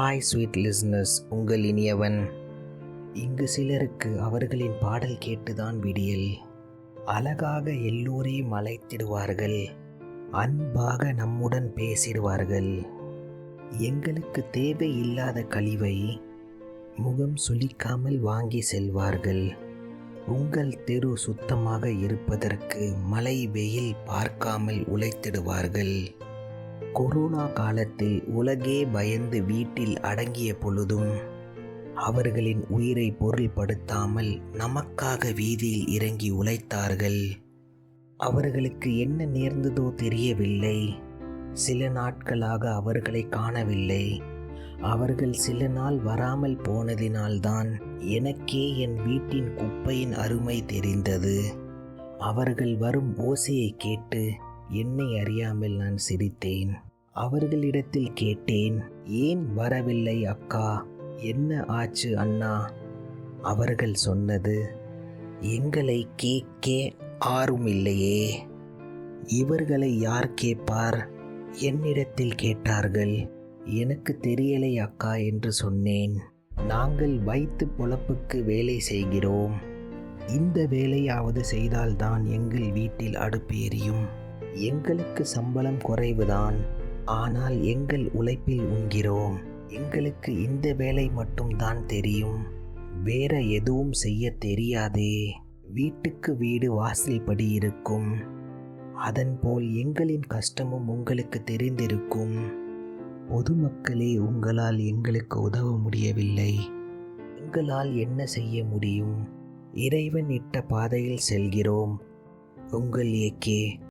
Hi sweet listeners. உங்கள் இனியவன். இங்கு சிலருக்கு அவர்களின் பாடல் கேட்டுதான் விடியல். அழகாக எல்லோரையும் அழைத்திடுவார்கள் அன்பாக நம்முடன் பேசிடுவார்கள். எங்களுக்கு தேவையில்லாத கழிவை முகம் சுளிக்காமல் வாங்கி செல்வார்கள். உங்கள் தெரு சுத்தமாக இருப்பதற்கு மழை வெயில் பார்க்காமல் உழைத்திடுவார்கள். கொரோனா காலத்தில் உலகே பயந்து வீட்டில் அடங்கிய பொழுதும் அவர்களின் உயிரை பொருள்படுத்தாமல் நமக்காக வீதியில் இறங்கி உழைத்தார்கள். அவர்களுக்கு என்ன நேர்ந்ததோ தெரியவில்லை. சில நாட்களாக அவர்களை காணவில்லை. அவர்கள் சில நாள் வராமல் போனதினால்தான் எனக்கே என் வீட்டின் குப்பையின் அருமை தெரிந்தது. அவர்கள் வரும் ஓசையை கேட்டு என்னை அறியாமல் நான் சிரித்தேன். அவர்களிடத்தில் கேட்டேன் ஏன் வரவில்லை அக்கா? என்ன ஆச்சு அண்ணா? அவர்கள் சொன்னது எங்களை கேட்க ஆறும் இல்லையே. இவர்களை யார் கேட்பார்? என்னிடத்தில் கேட்டார்கள் எனக்கு தெரியலை அக்கா என்று சொன்னேன். நாங்கள் வைத்து பொழப்புக்கு வேலை செய்கிறோம். இந்த வேலையாவது செய்தால்தான் எங்கள் வீட்டில் அடுப்பு எரியும். எங்களுக்கு சம்பளம் குறைவுதான். ஆனால் எங்கள் உழைப்பில் உண்கிறோம். எங்களுக்கு இந்த வேலை மட்டும்தான் தெரியும். வேற எதுவும் செய்ய தெரியாதே. வீட்டுக்கு வீடு வாசல் படி இருக்கும் அதன்போல் எங்களின் கஷ்டமும் உங்களுக்கு தெரிந்திருக்கும். பொதுமக்களே உங்களால் எங்களுக்கு உதவ முடியவில்லை. எங்களால் என்ன செய்ய முடியும்? இறைவன் இட்ட பாதையில் செல்கிறோம். உங்கள் ஏகே